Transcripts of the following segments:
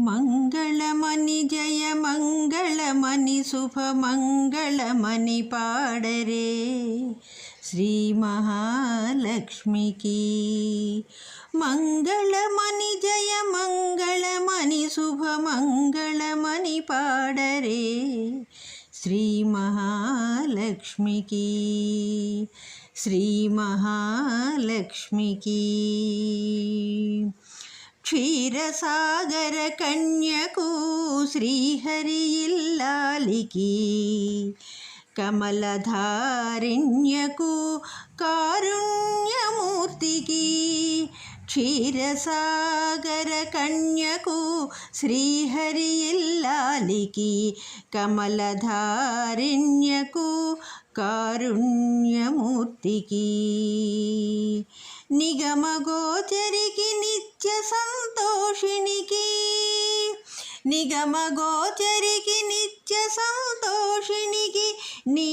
మంగళమణి జయ మంగళమని శుభమంగళమని పాడరే. శ్రీ మహాలక్ష్మికి మంగళమణి జయ మంగళమని శుభమంగళమని పాడరే. శ్రీ మహాలక్ష్మికి శ్రీ మహాలక్ష్మికి క్షీరసాగర కన్యకు శ్రీహరి ఇల్లాలికి కమలధారిణ్యకు కారుణ్యమూర్తికి. క్షీరసాగర కన్యకు శ్రీహరి ఇల్లాలికి కమలధారిణ్యకు కారుణ్యమూర్తికి. నిగమగోచరికి నిత్య సంతోషినికి నిగమగోచరికి నిత్య సంతోషినికి నీ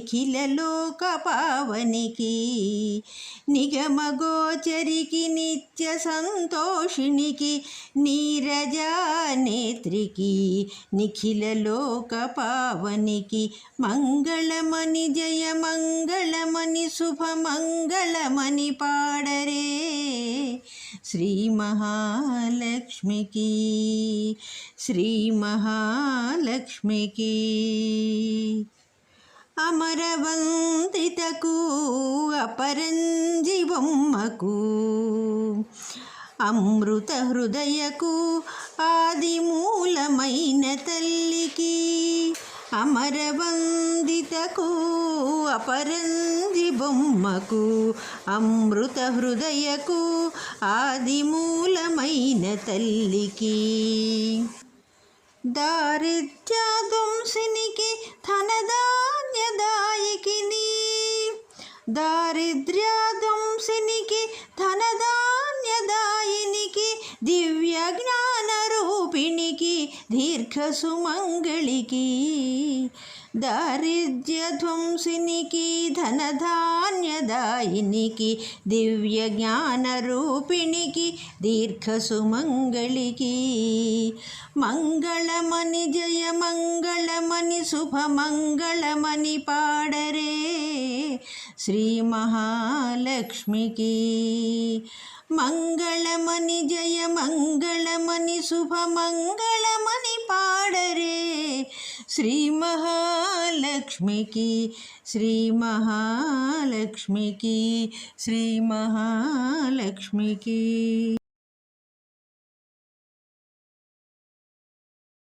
నిఖిల లోక పావనికి నిగమగోచరికి నిత్య సంతోషినికి నీరజానేత్రికి నిఖిల లోక పావనికి మంగళమని జయ మంగళమని శుభమంగళమని పాడరే శ్రీ మహాలక్ష్మికి శ్రీ మహాలక్ష్మికి. అమరవందితకు అపరంజి అమృత హృదయకు ఆదిమూలమైన తల్లికి అమరవందితకు అపరంజి బొమ్మకు అమృత హృదయకు ఆదిమూలమైన తల్లికి. దారిద్ర్యాదుంసినికి ధనదా దారిద్ర్యాదుంసినికి ధనధాన్యదాయినికి దివ్య జ్ఞాన రూపిణికి దీర్ఘ సుమంగళికి దారిద్ర్యధ్వంసినికి ధనధాన్యదాయినికి దివ్య జ్ఞాన రూపిణికి దీర్ఘ సుమంగళికి మంగళమని జయ మంగళమని శుభమంగళమని పాడరే. శ్రీ మహాలక్ష్మికి మంగళమని జయ మంగళమని శుభమంగళమని పాడరే శ్రీ మహాలక్ష్మికి శ్రీ మహాలక్ష్మికి శ్రీ మహాలక్ష్మికి